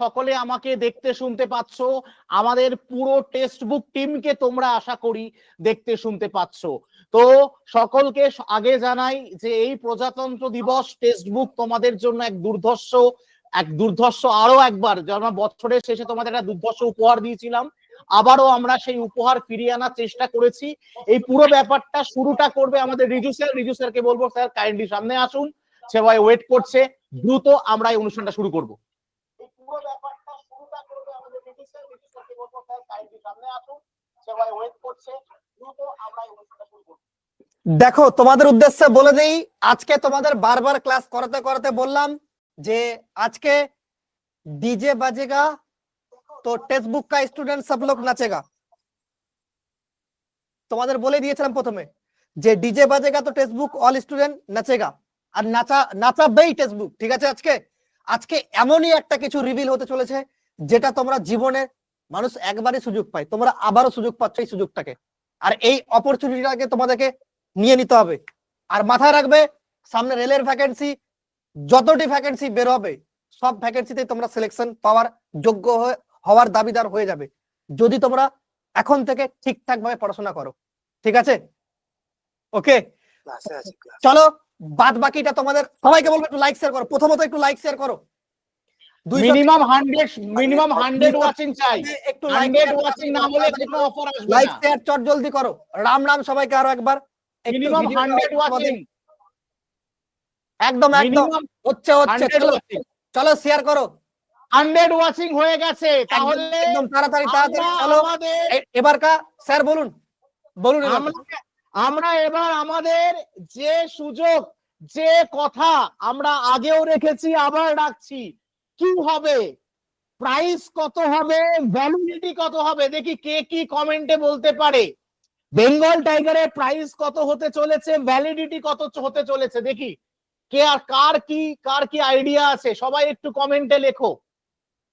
সকলে আমাকে দেখতে শুনতে পাচ্ছ। আমাদের পুরো টেক্সট বুক টিমকে তোমরা আশা করি দেখতে শুনতে পাচ্ছ। তো সকলকে আগে জানাই যে এই প্রজাতন্ত্র দিবস টেক্সট বুক তোমাদের জন্য এক দুর্ধর্ষ এক দুর্ধর্ষ আরও একবার, যেন বছরের শেষে তোমাদের একটা দুর্ধর্ষ উপহার দিয়েছিলাম। আবারও আমরা সেই উপহার ফিরিয়ে আনার চেষ্টা করেছি। এই পুরো ব্যাপারটা শুরুটা করবে আমাদের রিজু স্যার। রিজু স্যারকে বলব, স্যার কাইন্ডলি সামনে আসুন। সবাই ওয়েট করছে। দ্রুত আমরা এই অনুষ্ঠানটা শুরু করব। পুরো ব্যাপারটা শুরুটা করবে আমাদের রিজু স্যার রিজু স্যারকে বলবো স্যার কাইন্ডলি সামনে আসুন সবাই ওয়েট করছে দ্রুত আমরা এই অনুষ্ঠানটা শুরু করব দেখো তোমাদের উদ্দেশ্যে বলে দেই আজকে তোমাদের বারবার ক্লাস করাতে করাতে বললাম যে আজকে डीजे बजेगा तो टेक्स्ट बुक का स्टूडेंट सब लोग नाचेगा তোমাদের বলে দিয়েছিলাম প্রথমে যে ডিজে বাজেগা তো টেক্সট বুক অল স্টুডেন্ট নাচেগা আর নাচা নাচাবেই টেক্সট বুক ঠিক আছে আজকে আজকে এমনই একটা কিছু রিভিল হতে চলেছে যেটা তোমরা জীবনে মানুষ একবারই সুযোগ পায় তোমরা আবারও সুযোগ পাচ্ছ এই সুযোগটাকে। আর এই অপরচুনিটিটাকে তোমাদেরকে নিয়ে নিতে হবে। আর মাথায় রাখবে সামনে রেলের ভ্যাকেন্সি যতটি ভ্যাকেন্সি বের হবে সব ভ্যাকেন্সিতে তোমরা সিলেকশন পাওয়ার যোগ্য হয়ে- হওয়ার দাবিদার হয়ে যাবে। যদি তোমরা এখন থেকে ঠিকঠাক ভাবে পড়াশোনা করো ঠিক আছে? ওকে চলো বাদ বাকিটা তোমাদের সবাইকে বলব একটু লাইক শেয়ার করো। প্রথমত একটু লাইক শেয়ার করো। Minimum hundred minimum hundred watching চাই। একটু লাইক হান্ড্রেড ওয়াচিং না হলে কোনো অফার আসবে লাইক শেয়ার চট জলদি করো। রাম রাম সবাইকে আরও একবার। মিনিমাম ভিডিওটা হান্ড্রেড তোমাদের- ওয়াচিং একদম একদম। হচ্ছে হচ্ছে। চলো, শেয়ার করো। হান্ড্রেড ওয়াচিং হয়ে গেছে। তাহলে একদম তাড়াতাড়ি তাড়াতাড়ি। চলো। আমাদের এবার কা স্যার বলুন। বলুন। আমরা এবার আমাদের যে সুযোগ, যে কথা আমরা আগেও রেখেছি, আবার রাখছি। কি হবে? প্রাইস কত হবে? ভ্যালিডিটি কত হবে? দেখি কে কি কমেন্টে বলতে পারে। বেঙ্গল টাইগারের প্রাইস কত হতে চলেছে? ভ্যালিডিটি কত হতে চলেছে? দেখি কে আর কার কি কার কি আইডিয়া আছে? সবাই একটু কমেন্টে লেখো।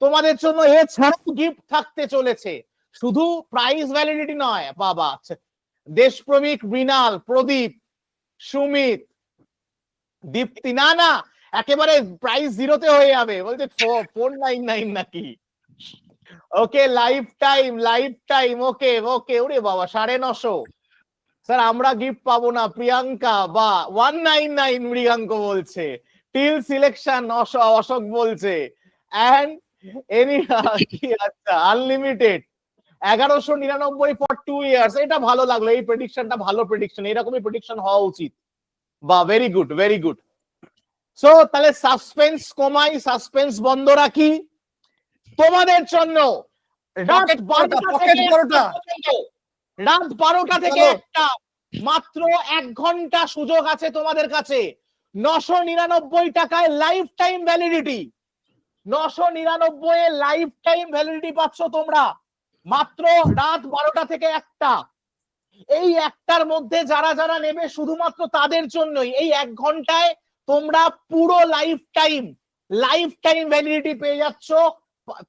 তোমাদের জন্য এছাড়াও গিফট থাকতে চলেছে। শুধু প্রাইস ভ্যালিডিটি নয়। বাবা আচ্ছা। দেশপ্রমিক মৃণাল, প্রদীপ, সুমিত, দীপ্তি, না না, একেবারে প্রাইস জিরোতে হয়ে যাবে। বলছে ফোর নাইন নাইন নাকি? Okay lifetime lifetime okay okay, ওরে বাবা, সাড়ে নশো। স্যার, আমরা গিফট পাবো না, প্রিয়াঙ্কা বা ওয়ান নাইন নাইন মৃগাঙ্ক বলছে। টিল সিলেকশন অশোক বলছে। অ্যান্ড এনি আচ্ছা আনলিমিটেড এগারোশো নিরানব্বই ফর টু ইয়ার্স এটা ভালো লাগল এই প্রেডিকশনটা ভালো প্রেডিকশন এরকমই প্রেডিকশন হওয়া উচিত। বা very good very good so তাহলে সাসপেন্স কমাই সাসপেন্স বন্ধ রাখি। তোমাদের জন্য রাত বারোটা থেকে একটা মাত্র এক ঘণ্টা সুযোগ আছে তোমাদের কাছে। নশো নিরানব্বই টাকায় লাইফ টাইম ভ্যালিডিটি নশো নিরানব্বই লাইফ টাইম ভ্যালিডিটি পাচ্ছ তোমরা। মাত্র রাত বারোটা থেকে একটা। এই একটার মধ্যে যারা যারা নেবে শুধুমাত্র তাদের জন্যই। এই এক ঘন্টায় তোমরা পুরো life time life time validity পেয়ে যাচ্ছ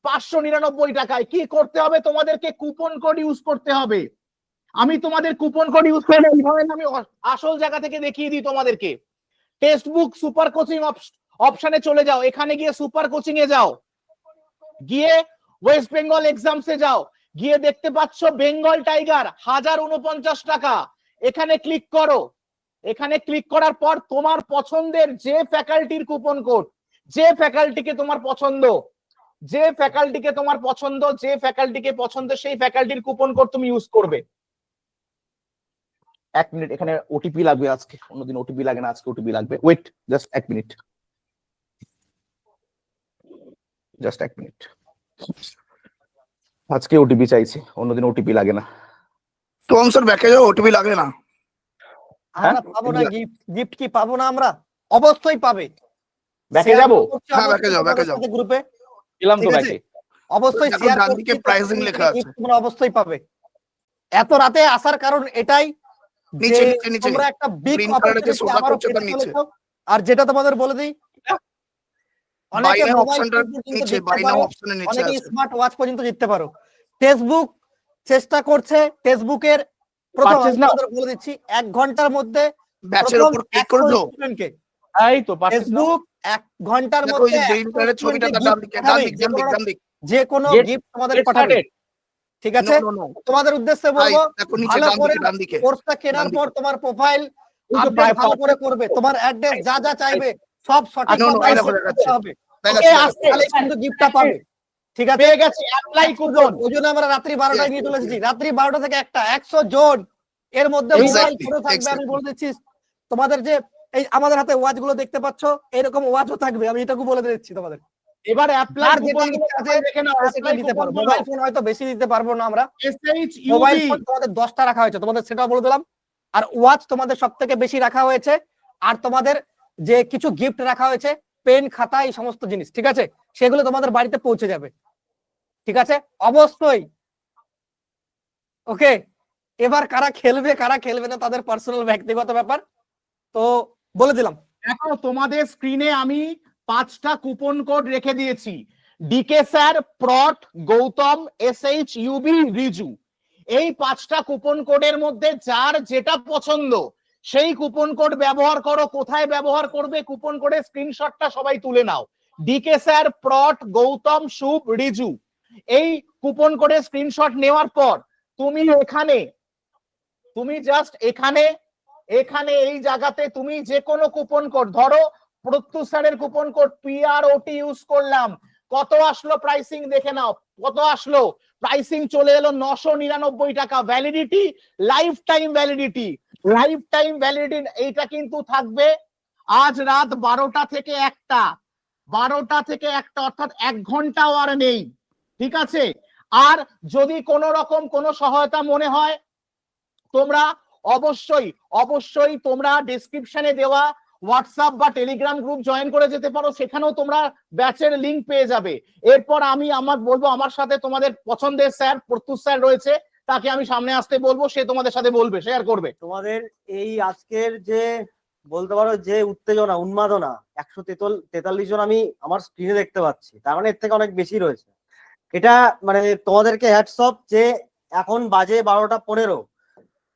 পাঁচশো নিরানব্বই টাকায়। কি করতে হবে? তোমাদেরকে কুপন কোড ইউজ করতে হবে। আমি তোমাদের কুপন কোড ইউজ করে এইভাবে আমি আসল জায়গা থেকে দেখিয়ে দিই তোমাদেরকে। টেক্সট বুক সুপার কোচিং অপশনে চলে যাও। এখানে গিয়ে সুপার কোচিং এ যাও। গিয়ে ওয়েস্ট বেঙ্গল এক্সামসে যাও। গিয়ে দেখতে পাচ্ছ বেঙ্গল টাইগার, হাজার উনপঞ্চাশ টাকা। এখানে ক্লিক করো। এখানে ক্লিক করার পর তোমার পছন্দের যে ফ্যাকাল্টির কুপন কোড যে ফ্যাকাল্টিকে তোমার পছন্দ, যে ফ্যাকাল্টিকে তোমার পছন্দ, যে ফ্যাকাল্টিকে পছন্দ, সেই ফ্যাকাল্টির কুপন কোড তুমি ইউজ করবে। এক মিনিট এখানে ওটিপি লাগবে আজকে। অন্যদিন ওটিপি লাগে না, আজকে ওটিপি লাগবে। ওয়েট জাস্ট এক মিনিট জাস্ট এক মিনিট আজকে ওটিপি চাইছে অন্যদিন ওটিপি লাগে না। ব্যাকে যাও ওটিপি লাগে না। আমরা পাবো না গিফট গিফট কি পাবো না আমরা? অবশ্যই পাবে। ব্যাকে যাব? হ্যাঁ, এ যাও, এ। যাও। গ্রুপে গেলাম তো ব্যাকে অবশ্যই শেয়ার ডান দিকে pricing লেখা আছে। তোমরা অবশ্যই পাবে। এত রাতে আসার কারণ এটাই নিচে নিচে নিচে। তোমরা একটা বিগ নিচে। আর যেটা তোমাদের বলে দিই অনেকে নিচে অপশনের নিচে অনেকে স্মার্ট ওয়াচ পর্যন্ত জিততে পারো। ফেসবুক চেষ্টা করছে ফেসবুকের প্রথম বলে দিচ্ছি এক ঘণ্টার মধ্যে ব্যাচের উপর ক্লিক 100 করে দাও। এই তো ফেসবুক এক ঘণ্টার মধ্যে যে ছবিটা ডান দিকে ডান দিক ডান দিক ডান দিক। যে কোনো গিফট তোমাদের পাঠাবে। ঠিক আছে. তোমাদের উদ্দেশ্যে বলব ভালো করে দিকে ডান দিকে। কোর্সটা কেনার পর তোমার প্রোফাইল ভালো করে করবে। তোমার অ্যাড্রেস যা যা চাইবে সব সঠিক। করতে হবে। কিন্তু গিফটটা পাবে। ঠিক আছে? পেয়ে গেছে অ্যাপ্লাই কুপন ওই জন্য আমরা রাত্রি বারোটায় নিয়ে চলে এসেছি রাত্রি বারোটা থেকে একটা একশো জন। এর মধ্যে মোবাইল Exactly, থাকবে আমি বলে দিচ্ছি। তোমাদের যে এই আমাদের হাতে ওয়াচগুলো দেখতে পাচ্ছ এরকম ওয়াচও থাকবে আমি এটাকে বলে দিচ্ছি তোমাদের। এবার অ্যাপ্লাই কুপন সেটা নিতে পারো মোবাইল ফোন হয়তো বেশি দিতে পারব না আমরা। মোবাইল ফোন তোমাদের দশটা রাখা হয়েছে তোমাদের সেটাও বলে দিলাম। আর ওয়াচ তোমাদের সব থেকে বেশি রাখা হয়েছে। আর তোমাদের যে কিছু গিফট রাখা হয়েছে পেন খাতা, এই সমস্ত জিনিস, ঠিক আছে? সেগুলো তোমাদের বাড়িতে পৌঁছে যাবে। ঠিক আছে? অবশ্যই। ওকে এবার কারা খেলবে কারা খেলবে না, তাদের পার্সোনাল ব্যক্তিগত ব্যাপার। তো বলে দিলাম। দেখো, তোমাদের স্ক্রিনে আমি পাঁচটা কুপন কোড রেখে দিয়েছি। ডিকে স্যার প্রট গৌতম এসএইচ ইউবি রিজু এই পাঁচটা কুপন কোডের মধ্যে যার যেটা পছন্দ সেই কুপন কোড ব্যবহার করো, কোথায় ব্যবহার করবে কুপন কোডের স্ক্রিনশটটা সবাই তুলে নাও। ডিকে স্যার প্রট গৌতম শুভ রিজু এই কুপন কোডের স্ক্রিনশট নেওয়ার পর তুমি এখানে, তুমি জাস্ট এখানে এখানে এই জায়গাতে তুমি যে কোনো কুপন কোড ধরো প্রত্যুষ স্যারের কুপন কোড পিআরওটি ইউজ করলাম, কত আসলো প্রাইসিং দেখে নাও, কত আসলো? প্রাইসিং চলে এলো নশো নিরানব্বই টাকা validity lifetime validity lifetime validity এইটা কিন্তু থাকবে আজ রাত বারোটা থেকে একটা। বারোটা থেকে একটা অর্থাৎ এক ঘন্টাও আর নেই। ঠিক আছে? আর যদি কোনো রকম কোনো সহায়তা মনে হয়, তোমরা অবশ্যই অবশ্যই তোমরা ডেসক্রিপশনে দেওয়া হোয়াটসঅ্যাপ বা টেলিগ্রাম গ্রুপ জয়েন করে যেতে পারো, সেখানেও তোমরা ব্যাচের লিংক পেয়ে যাবে। এরপর আমি আমার বলব, আমার সাথে তোমাদের পছন্দের স্যার প্রত্যুষ স্যার রয়েছে। তাকে আমি সামনে আসতে বলব, সে তোমাদের সাথে বলবে শেয়ার করবে। তোমাদের এই আজকের যে, বলতে পারো যে উত্তেজনা, উন্মাদনা, একশো তেতাল্লিশ জন আমি আমার স্ক্রিনে দেখতে পাচ্ছি। তার মানে এর থেকে অনেক বেশি রয়েছে। এটা মানে তোমাদেরকে হ্যাটসঅপ যে এখন বাজে বারোটা পনেরো।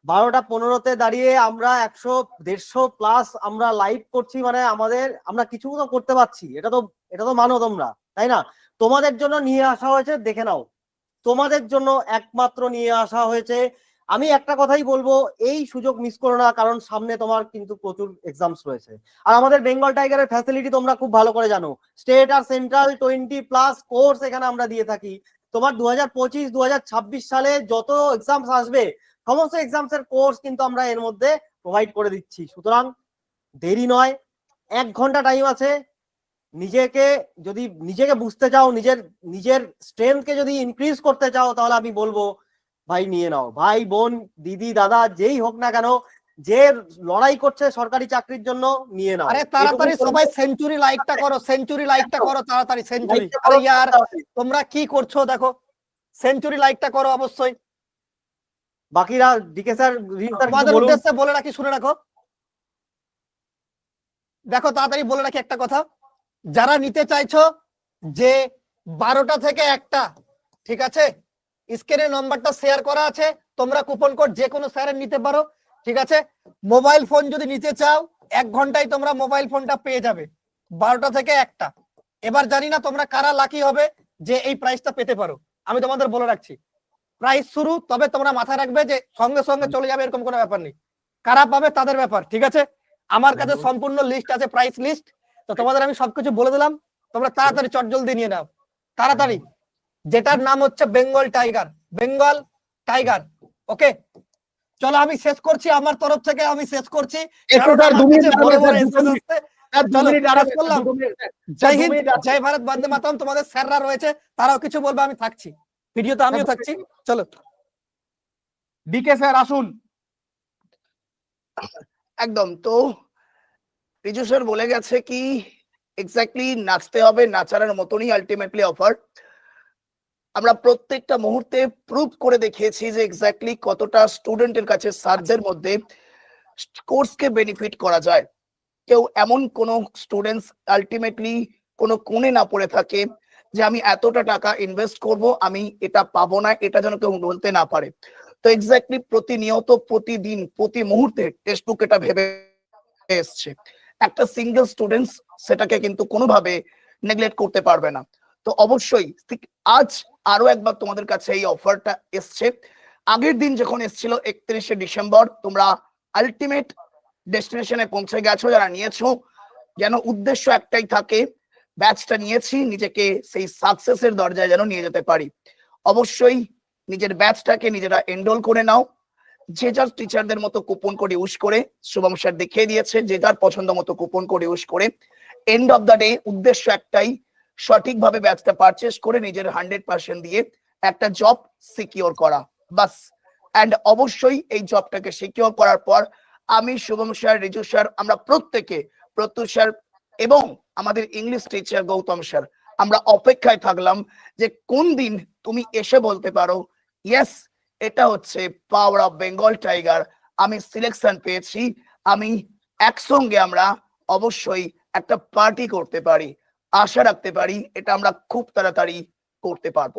বারোটা পনেরোতে দাঁড়িয়ে আমরা একশো, দেড়শো প্লাস আমরা লাইভ করছি মানে আমাদের, আমরা কিছু তো করতে পারছি। এটা তো এটা তো মানো তোমরা, তাই না? তোমাদের জন্য নিয়ে আসা হয়েছে, দেখে নাও। তোমাদের জন্য একমাত্র নিয়ে আসা হয়েছে। আমি একটা কথাই বলব, এই সুযোগ মিস করো না, কারণ সামনে তোমার কিন্তু প্রচুর এক্সামস রয়েছে। আর আমাদের বেঙ্গল টাইগারের ফ্যাসিলিটি তোমরা খুব ভালো করে জানো। স্টেট আর সেন্ট্রাল টোয়েন্টি প্লাস কোর্স এখানে আমরা দিয়ে থাকি। তোমার দু হাজার পঁচিশ দু হাজার ছাব্বিশ সালে যত এক্সামস আসবে, সমস্ত এক্সামস এর কোর্স কিন্তু আমরা এর মধ্যে প্রোভাইড করে দিচ্ছি। সুতরাং দেরি নয়, এক ঘণ্টা টাইম আছে। নিজেকে যদি নিজেকে বুঝতে চাও নিজের নিজের স্ট্রেংথকে যদি ইনক্রিজ করতে চাও তাহলে আমি বলব ভাই নিয়ে নাও। ভাই বোন দিদি দাদা যেই হোক না কেন যে লড়াই করছে সরকারি চাকরির জন্য নিয়ে নাও। আরে তাড়াতাড়ি সবাই সেঞ্চুরি লাইকটা করো সেঞ্চুরি লাইকটা করো তাড়াতাড়ি সেঞ্চুরি আরে ইয়ার তোমরা কি করছ দেখো। সেঞ্চুরি লাইকটা করো অবশ্যই। বাকিরা ডিকে স্যার তোমাদের উদ্দেশ্যে বলে রাখি শুনে রাখো। দেখো তাড়াতাড়ি বলে রাখি একটা কথা। যারা নিতে চাইছো যে বারোটা থেকে একটা ঠিক আছে? স্ক্রিনে নম্বরটা শেয়ার করা আছে তোমরা কুপন কোড যে কোনো স্যারের নিতে পারো ঠিক আছে? মোবাইল ফোন যদি নিতে চাও এক ঘন্টায় তোমরা মোবাইল ফোনটা পেয়ে যাবে বারোটা থেকে একটা। এবার জানি না তোমরা কারা লাকি হবে যে এই প্রাইসটা পেতে পারো। আমি তোমাদের বলে রাখছি প্রাইস শুরু তবে তোমরা মাথায় রাখবে যে সঙ্গে সঙ্গে চলে যাবে এরকম কোনো ব্যাপার নেই। কারা পাবে তাদের ব্যাপার ঠিক আছে? আমার কাছে সম্পূর্ণ লিস্ট আছে প্রাইস লিস্ট তো তোমাদের আমি সবকিছু বলে দিলাম। তোমরা তাড়াতাড়ি চটজলদি নিয়ে নাও। তাড়াতাড়ি। যেটার নাম হচ্ছে Bengal tiger. Bengal tiger. Okay? চলো আমি শেষ করছি। আমার তরফ থেকে আমি শেষ করছি। জয় হিন্দ জয় ভারত বন্দে মাতরম। তোমাদের স্যাররা রয়েছে। তারাও কিছু বলবে আমি থাকছি। ভিডিওতে আমিও থাকছি। চলো। ডিকে স্যার আসুন। একদম তো রিজু স্যার বলে গেছে কি এক্স্যাক্টলি নাচতে হবে নাচারের মতনই আলটিমেটলি অফার আমরা প্রত্যেকটা মুহূর্তে প্রুভ করে দেখিয়েছি যে এক্স্যাক্টলি কতটা স্টুডেন্টের কাছে স্যারদের মধ্যে কোর্সকে বেনিফিট করা যায়। কেউ এমন কোন স্টুডেন্টস আলটিমেটলি কোনো কোণে না পড়ে থাকে যে আমি এতটা টাকা ইনভেস্ট করব, আমি এটা পাবো না, এটা যেন কেউ বলতে না পারে। তো এক্স্যাক্টলি প্রতিনিয়ত, প্রতিদিন, প্রতি মুহূর্তে টেক্সট এটা ভেবে এসছে। একটা সিঙ্গেল স্টুডেন্টস সেটাকে কিন্তু কোনোভাবে নেগলেক্ট করতে পারবে না। তো অবশ্যই আজ আরও একবার তোমাদের কাছে এই অফারটা এসছে। আগের দিন যখন এসেছিল একত্রিশে ডিসেম্বর, তোমরা আলটিমেট ডেস্টিনেশনে পৌঁছে গেছো, যারা নিয়েছো, যেন উদ্দেশ্য একটাই থাকে ব্যাচটা নিয়েছি, নিজেকে সেই সাকসেসের দরজায় যেন নিয়ে যেতে পারি। অবশ্যই নিজের ব্যাচটাকে নিজেরা এনরোল করে নাও। যে যার টিচারদের মতো কুপন কোড ইউজ করে, শুভম স্যার দেখিয়ে দিয়েছে, যে যার পছন্দ মতো কুপন কোড ইউজ করে এন্ড অফ দ্য ডে উদ্দেশ্য একটাই, সঠিকভাবে ব্যাচটা পারচেস করে নিজের হান্ড্রেড পার্সেন্ট দিয়ে একটা জব সিকিওর করা। বাস। অ্যান্ড অবশ্যই এই জবটাকে সিকিওর করার পর আমি শুভম স্যার রিজু স্যার আমরা প্রত্যেকে, প্রত্যুষ স্যার এবং আমাদের ইংলিশ টিচার গৌতম স্যার আমরা অপেক্ষায় থাকলাম যে কোন দিন তুমি এসে বলতে পারো ইয়েস এটা হচ্ছে পাওয়ার অফ বেঙ্গল টাইগার আমি সিলেকশন পেয়েছি। আমি একসঙ্গে আমরা অবশ্যই একটা পার্টি করতে পারি। আশা রাখতে পারি এটা আমরা খুব তাড়াতাড়ি করতে পারব।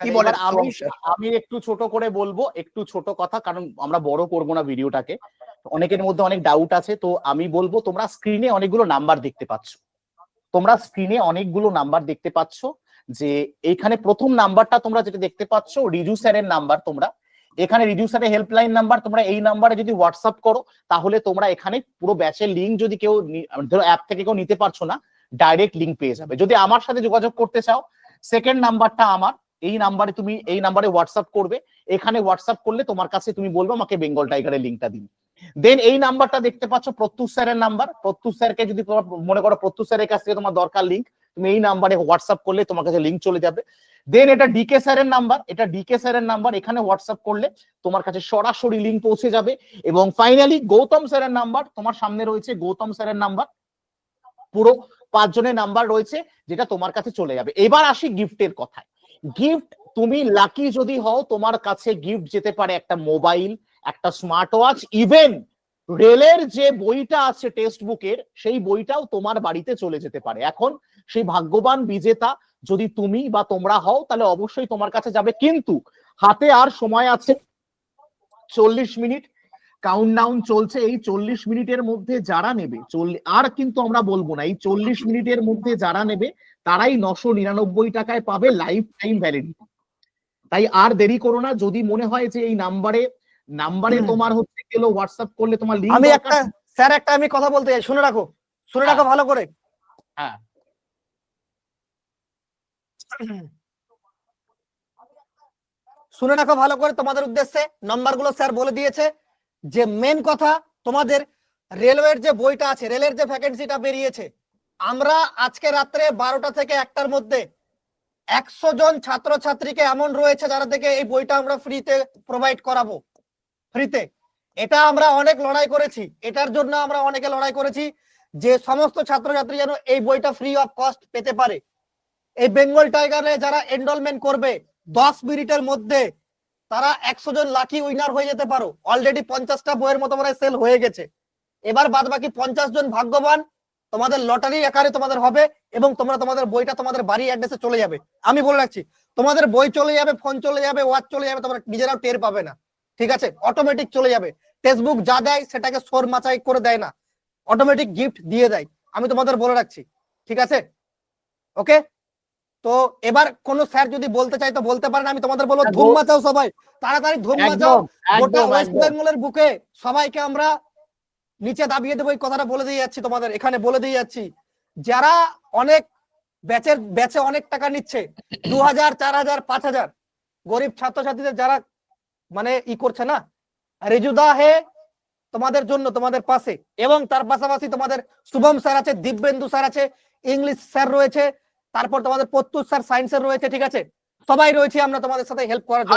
কি বলেন আমি আমি একটু ছোট করে বলব একটু ছোট কথা কারণ আমরা বড় করব না ভিডিওটাকে। অনেকের মধ্যে অনেক ডাউট আছে তো আমি বলব তোমরা স্ক্রিনে অনেকগুলো নাম্বার দেখতে পাচ্ছ। তোমরা স্ক্রিনে অনেকগুলো নাম্বার দেখতে পাচ্ছ। যে এইখানে প্রথম নাম্বারটা তোমরা যেটা দেখতে পাচ্ছ, রিজু স্যারের নাম্বার তোমরা। এখানে রিজু স্যারের হেল্পলাইন নাম্বার তোমরা এই নাম্বারে যদি হোয়াটসঅ্যাপ করো, তাহলে তোমরা এখানে পুরো ব্যাচের লিঙ্ক যদি কেউ ধরো অ্যাপ থেকে কেউ নিতে পারছ না ডাইরেক্ট লিঙ্ক পেয়ে যাবে। যদি আমার সাথে যোগাযোগ করতে চাও সেকেন্ড নাম্বারটা আমার, এই নাম্বারে তুমি, এই নাম্বারে হোয়াটসঅ্যাপ করবে। এখানে হোয়াটসঅ্যাপ করলে তোমার কাছে তুমি বলবে, আমাকে বেঙ্গল টাইগারের লিঙ্কটা দিন। দেন এই নাম্বারটা দেখতে পাচ্ছ, প্রত্যুষ স্যারের নাম্বার প্রত্যুষ স্যারকে যদি মনে করো, প্রত্যুষ স্যারের কাছ থেকে তোমার দরকার লিঙ্ক তুমি এই নাম্বারে হোয়াটসঅ্যাপ করলে তোমার কাছে লিঙ্ক চলে যাবে। দেন এটা ডিকে স্যারের নাম্বার এটা ডিকে স্যারের নাম্বার এখানে হোয়াটসঅ্যাপ করলে তোমার কাছে সরাসরি লিঙ্ক পৌঁছে যাবে। এবং ফাইনালি গৌতম স্যারের নাম্বার তোমার সামনে রয়েছে গৌতম স্যারের নাম্বার পুরো পাঁচজনের নাম্বার রয়েছে, যেটা তোমার কাছে চলে যাবে। এবার আসি গিফটের কথায়। গিফট তুমি লাকি যদি হও, তোমার কাছে গিফট যেতে পারে একটা মোবাইল একটা স্মার্ট ওয়াচ ইভেন রেলের যে বইটা আছে টেক্সট বুকের সেই বইটাও তোমার বাড়িতে চলে যেতে পারে। এখন সেই ভাগ্যবান বিজেতা যদি তুমি বা তোমরা হও, তাহলে অবশ্যই তোমার কাছে যাবে। কিন্তু হাতে আর সময় আছে। চল্লিশ মিনিট। কাউন্টডাউন চলছে। এই চল্লিশ মিনিটের মধ্যে যারা নেবে আর কিন্তু আমরা বলব না, এই চল্লিশ মিনিটের মধ্যে যারা নেবে, তারাই নশো নিরানব্বই টাকায় পাবে লাইফ টাইম ভ্যালিডিটি তাই আর দেরি করো না। যদি মনে হয় যে এই নাম্বারে নাম্বারে তোমার হচ্ছে গেলো হোয়াটসঅ্যাপ করলে তোমার লিঙ্ক আমি একটা স্যার একটা আমি কথা বলতে চাই শুনে রাখো শুনে রাখো ভালো করে। হ্যাঁ। শুনে রাখো ভালো করে তোমাদের উদ্দেশ্যে নাম্বারগুলো স্যার বলে দিয়েছে। যে মেন কথা তোমাদের রেলওয়ের যে বইটা আছে রেলের যে ভ্যাকেন্সিটা বেরিয়েছে আমরা আজকে রাত্রে বারোটা থেকে একটার মধ্যে একশো জন ছাত্রছাত্রীকে এমন রয়েছে যারা থেকে এই বইটা আমরা ফ্রিতে প্রোভাইড করাবো। ফ্রিতে। এটা আমরা অনেক লড়াই করেছি। এটার জন্য আমরা অনেকে লড়াই করেছি যে সমস্ত ছাত্রছাত্রী যেন এই বইটা ফ্রি অফ কস্ট পেতে পারে। এই বেঙ্গল টাইগারে যারা এনরোলমেন্ট করবে, দশ মিনিটের মধ্যে তারা একশো জন লাকি উইনার হয়ে যেতে পারো। অলরেডি পঞ্চাশটা বইয়ের মতো মনে সেল হয়ে গেছে। এবার বাদ বাকি পঞ্চাশ জন ভাগ্যবান, তোমাদের লটারি আকারে তোমাদের হবে এবং তোমরা তোমাদের বইটা তোমাদের বাড়ি অ্যাড্রেসে চলে যাবে। আমি বলে রাখছি, তোমাদের বই চলে যাবে ফোন চলে যাবে ওয়াচ চলে যাবে, তোমরা নিজেরাও টের পাবে না। ঠিক আছে? অটোমেটিক চলে যাবে। টেক্সটবুক যা দেয় সেটাকে সোর মাচাই করে দেয় না। অটোমেটিক গিফট দিয়ে দেয়। আমি তোমাদের বলে রাখছি। ঠিক আছে? ওকে তো এবার কোন স্যার যদি বলতে চাই তো বলতে পারেন। আমি তোমাদের বলব ধুম মাচাও সবাই। তাড়াতাড়ি ধুম মাচাও। গোটা ওয়েস্ট বেঙ্গলের বুকে সবাইকে আমরা নিচে দাবিয়ে দেবো। এই কথাটা বলে দিয়ে যাচ্ছি তোমাদের। এখানে বলে দিয়ে যাচ্ছি। যারা অনেক ব্যাচের ব্যাচে অনেক টাকা নিচ্ছে দু হাজার চার হাজার পাঁচ হাজার গরিব ছাত্রছাত্রীদের যারা মানে ই করছে না? রেজুদা হে তোমাদের জন্য তোমাদের পাশে। এবং তার পাশাপাশি তোমাদের শুভম স্যার আছে দিব্যেন্দু স্যার আছে ইংলিশ স্যার রয়েছে তারপর তোমাদের প্রত্যুষ স্যার সায়েন্সের রয়েছে ঠিক আছে? সবাই রয়েছে আমরা তোমাদের সাথে হেল্প করার জন্য।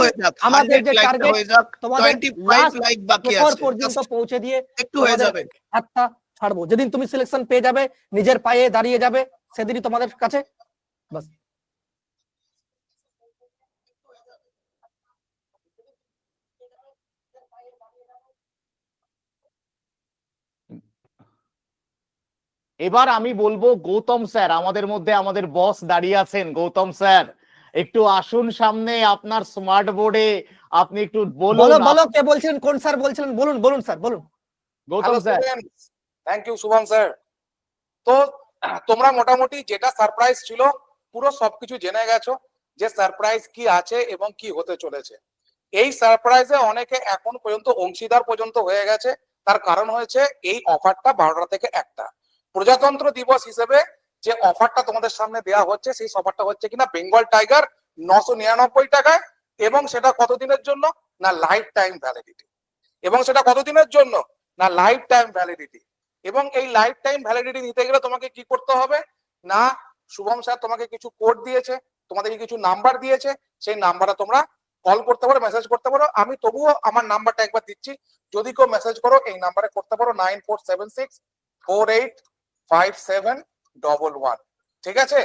হয়ে যাক আমাদের যে যাক তোমাদের লাইক বাকি আছে পর্যন্ত পৌঁছে দিয়ে একটু হয়ে যাবে। হাতটা ছাড়বো। যেদিন তুমি সিলেকশন পেয়ে যাবে নিজের পায়ে দাঁড়িয়ে যাবে সেদিনই তোমাদের কাছে। বাস। এবার আমি বলব গৌতম স্যার আমাদের মধ্যে আমাদের বস দাঁড়িয়ে আছেন। গৌতম স্যার একটু আসুন সামনে আপনার স্মার্ট বোর্ডে আপনি একটু বলুন বলো কে বলছিলেন কোন স্যার বলছিলেন? বলুন বলুন স্যার বলুন। Gautam sir. Thank you Shubham sir. তো তোমরা মোটামুটি যেটা সারপ্রাইজ ছিল পুরো সবকিছু জেনে গেছো যে সারপ্রাইজ কি আছে এবং কি হতে চলেছে। এই সারপ্রাইজে অনেকে এখন পর্যন্ত অংশীদার পর্যন্ত হয়ে গেছে। তার কারণ হয়েছে এই অফারটা বারোটা থেকে একটা। প্রজাতন্ত্র দিবস হিসেবে যে অফারটা তোমাদের সামনে দেওয়া হচ্ছে, সেই অফারটা হচ্ছে কিনা বেঙ্গল টাইগার নশো নিরানব্বই টাকায় এবং সেটা কতদিনের জন্য? না লাইফ টাইম ভ্যালিডিটি এবং সেটা কতদিনের জন্য? না লাইফ টাইম ভ্যালিডিটি এবং এই লাইফ টাইম ভ্যালিডিটি নিতে গেলে তোমাকে কি করতে হবে? না, শুভম স্যার তোমাকে কিছু কোড দিয়েছে, তোমাদেরকে কিছু নাম্বার দিয়েছে, সেই নাম্বারে তোমরা কল করতে পারো মেসেজ করতে পারো। আমি তবুও আমার নাম্বারটা একবার দিচ্ছি। যদি কেউ মেসেজ করো, এই নাম্বারে করতে পারো nine four seven six four eight five seven double one ঠিক আছে?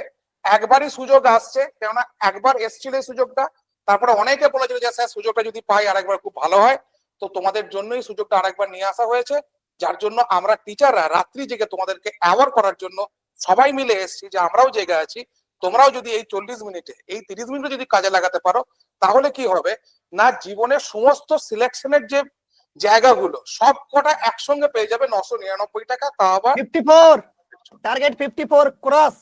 একবারই সুযোগ আসছে, কেননা একবার এসছিল এই সুযোগটা। তারপরে অনেকে বলেছিল যে, স্যার, সুযোগটা যদি পাই আরেকবার খুব ভালো হয়। তো তোমাদের জন্যই সুযোগটা আরেকবার নিয়ে আসা হয়েছে, যার জন্য আমরা টিচাররা রাত্রি জেগে তোমাদেরকে অ্যাওয়ার করার জন্য সবাই মিলে এসেছি যে, আমরাও জেগে আছি। তোমরাও যদি এই চল্লিশ মিনিটে, এই তিরিশ মিনিটে যদি কাজে লাগাতে পারো, তাহলে কি হবে? না, জীবনের সমস্ত সিলেকশনের যে জায়গাগুলো সব কটা একসঙ্গে পেয়ে যাবে নশো নিরানব্বই টাকা তা আবার fifty four target fifty four cross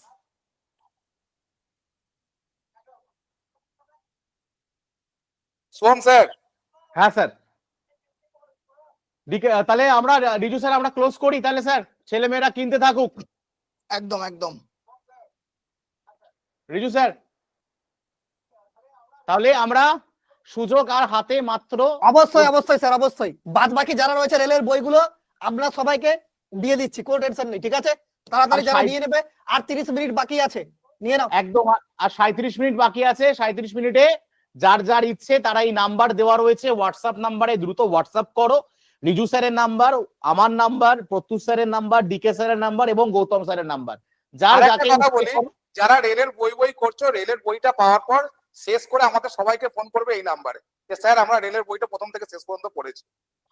Soham sir হ্যাঁ স্যার ডিকে তাহলে আমরা রিজু স্যার আমরা ক্লোজ করি তাহলে স্যার ছেলে মেয়েরা কিনতে থাকুক। একদম একদম। রিজু স্যার তাহলে আমরা সুযোগ আর হাতে মাত্র অবশ্যই অবশ্যই স্যার অবশ্যই। বাদ বাকি যারা রয়েছে রেলের বইগুলো আমরা সবাইকে দিয়ে দিচ্ছি কোনো টেনশন নেই ঠিক আছে? তাড়াতাড়ি যারা নিয়ে নেবে আর তিরিশ মিনিট বাকি আছে নিয়ে নাও। একদম আর- সাঁত্রিশ মিনিট বাকি আছে সাঁত্রিশ মিনিটে যার যার ইচ্ছে তারা এই নাম্বার দেওয়া রয়েছে হোয়াটসঅ্যাপ নাম্বারে দ্রুত হোয়াটসঅ্যাপ করো। নিজু স্যারের নাম্বার আমার নাম্বার প্রত্যুষ স্যারের নাম্বার ডিকে স্যারের নাম্বার এবং গৌতম স্যারের নাম্বার। যার যাকে বলি। যারা রেলের বই বই করছ রেলের বইটা পাওয়ার পর শেষ করে আমাদের সবাইকে ফোন করবে এই নাম্বারে যে স্যার আমরা রেলের বইটা প্রথম থেকে শেষ পর্যন্ত পড়েছি।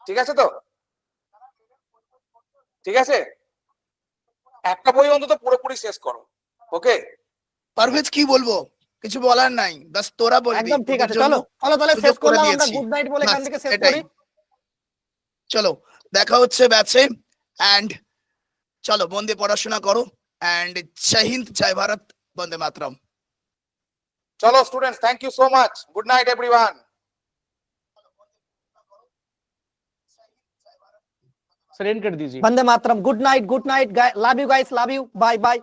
ঠিক আছে তো? ঠিক আছে? একটা বই অন্তত পুরোপুরি শেষ করো ওকে পারভেজ কি বলব? কিছু বলার নাই। বাস তোরা বলবি। একদম ঠিক আছে চলো। চলো তাহলে শেষ করে করলাম আমরা গুড নাইট বলে এখান থেকে শেষ করি। চলো দেখা হচ্ছে ব্যাচে। অ্যান্ড চলো দিয়ে পড়াশোনা করো। And Jai Hind Jai Bharat Vande Mataram. চলো students thank you so much good night everyone sir end कर दीजिए Vande Mataram good night good night love you guys love you bye bye